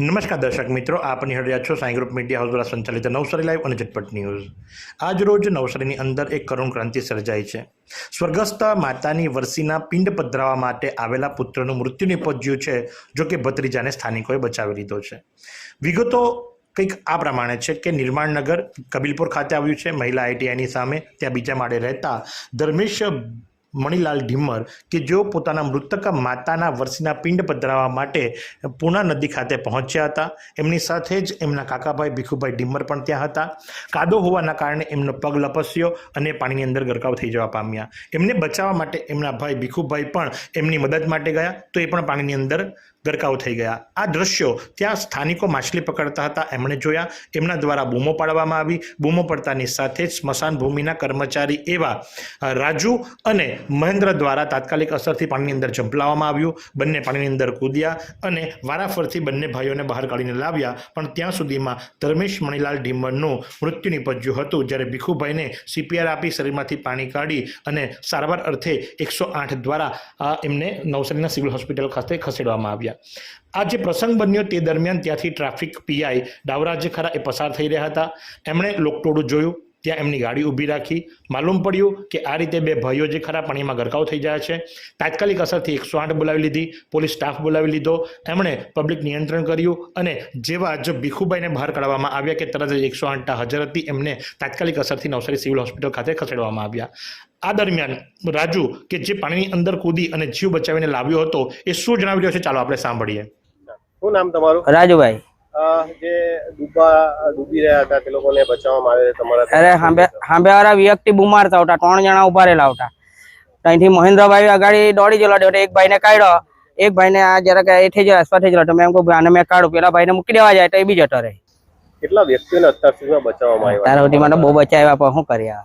નમસ્કાર દર્શક મિત્રો, આપ નિહાળી છો સાંઈ ગ્રુપ મીડિયા હાઉસ દ્વારા સંચાલિત નવસારી લાઈવ અને ઝટપટ ન્યૂઝ. આજ રોજ નવસારીની અંદર એક કરુણ ક્રાંતિ સર્જાઈ છે. સ્વર્ગસ્થ માતાની વરસીના પિંડ પધરાવવા માટે આવેલા પુત્રનું મૃત્યુ નિપજ્યું છે, જો કે ભત્રીજાને સ્થાનિકોએ બચાવી લીધો છે. વિગતો કંઈક આ પ્રમાણે છે કે નિર્માણનગર કબીલપુર ખાતે આવ્યું છે. મહિલા આઈટીઆઈની સામે ત્યાં બીજા માળે રહેતા ધર્મેશ મણિલાલ ઢીમર કે જેઓ પોતાના મૃતક માતાના વરસીના પિંડ પધરાવવા માટે પૂના નદી ખાતે પહોંચ્યા હતા. એમની સાથે જ એમના કાકાભાઈ ભીખુભાઈ ઢીમર પણ ત્યાં હતા. કાદો હોવાના કારણે એમનો પગ લપસ્યો અને પાણીની અંદર ગરકાવ થઈ જવા પામ્યા. એમને બચાવવા માટે એમના ભાઈ ભીખુભાઈ પણ એમની મદદ માટે ગયા. તો એ પણ પાણીની અંદર ગરકાવ થઈ ગયા. આ દ્રશ્યો ત્યાં સ્થાનિકો માછલી પકડતા હતા. એમણે જોયા એમના દ્વારા બૂમો પાડવામાં આવી. બૂમો પડતાની સાથે જ સ્મશાન ભૂમિના કર્મચારી એવા રાજુ અને મહેન્દ્ર દ્વારા તાત્કાલિક અસરથી પાણીની અંદર ઝંપલાવવામાં આવ્યું. બંને પાણીની અંદર કૂદ્યા અને વારાફરથી બંને ભાઈઓને બહાર કાઢીને લાવ્યા. પણ ત્યાં સુધીમાં ધર્મેશ મણિલાલ ડીમરનું મૃત્યુ નિપજ્યું હતું. જ્યારે ભીખુભાઈને સીપીઆર આપી શરીરમાંથી પાણી કાઢી અને સારવાર અર્થે એકસો આઠ દ્વારા એમને નવસારીના સિવિલ હોસ્પિટલ ખાતે ખસેડવામાં આવ્યા. આ જે પ્રસંગ બન્યો તે દરમિયાન ત્યાંથી ટ્રાફિક પીઆઈ ડાવરાજ ખરા એ પસાર થઈ રહ્યા હતા. એમણે લોકટોળું જોયું. ત્યાં એમની ગાડી ઊભી રાખી. માલુમ પડ્યું કે આ રીતે બે ભાઈઓ જે ખરા પાણીમાં ગરકાવ થઈ જાય છે. તાત્કાલિક અસરથી એકસો આઠ બોલાવી લીધી. પોલીસ સ્ટાફ બોલાવી લીધો. એમણે પબ્લિક નિયંત્રણ કર્યું અને જેવા જ ભીખુભાઈને બહાર કાઢવામાં આવ્યા કે તરત જ એકસો આઠ હાજર હતી એમને તાત્કાલિક અસરથી નવસારી સિવિલ હોસ્પિટલ ખાતે ખસેડવામાં આવ્યા. આ દરમિયાન રાજુ કે જે પાણીની અંદર કૂદી અને જીવ બચાવીને લાવ્યો હતો એ શું જણાવી રહ્યો છે? ચાલો આપણે સાંભળીએ. શું નામ તમારું? રાજુભાઈ. જે ડૂબા ડૂબી રહ્યા હતા તે લોકોને બચાવવામાં આવે છે તમારા અરે હાંભે હાંભે વાળા વ્યક્તિ બુમારતા હતા ત્રણ જણા ઊભા રહેલા હતા. ત્યાંથી મહેન્દ્રભાઈ અગાડી દોડી ગયેલો દે એક ભાઈને કાઢ્યો એક ભાઈને આ જરાક એ થઈ જાય અસ્વા થઈ ગયેલો તો મેં એમ કહું આને મેં કાઢું પેલા ભાઈને મૂકી દેવા જાય તો એ બી જતો રહે. કેટલા વ્યક્તિઓને અત્યાર સુધીમાં બચાવવામાં આવ્યા? તારા સુધી મને બહુ બચાવ્યા પણ શું કર્યા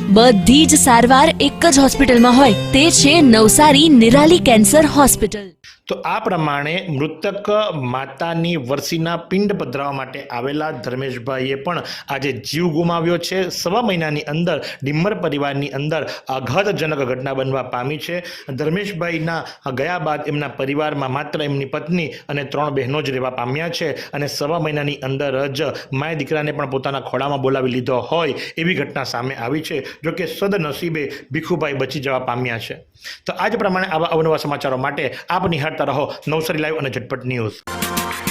બધી જ સારવાર એક જ હોસ્પિટલમાં હોય. તે છે નવસારી નિરાલી કેન્સર હોસ્પિટલ. તો આ પ્રમાણે મૃતક માતાની વરસીના પિંડ પધરાવવા માટે આવેલા ધર્મેશભાઈએ પણ આજે જીવ ગુમાવ્યો છે. સવા મહિનાની અંદર ડિમ્મર પરિવારની અંદર આઘાતજનક ઘટના બનવા પામી છે. ધર્મેશભાઈના ગયા બાદ એમના પરિવારમાં માત્ર એમની પત્ની અને ત્રણ બહેનો જ રહેવા પામ્યા છે અને સવા મહિનાની અંદર જ માય દીકરાને પણ પોતાના ખોળામાં બોલાવી લીધો હોય એવી ઘટના સામે આવી છે. જો કે સદનસીબે ભીખુભાઈ બચી જવા પામ્યા છે. તો આ જ પ્રમાણે આવા અવનવા સમાચારો માટે આપ નિહાળતા રહો નવસારી લાઈવ અને ઝટપટ ન્યૂઝ.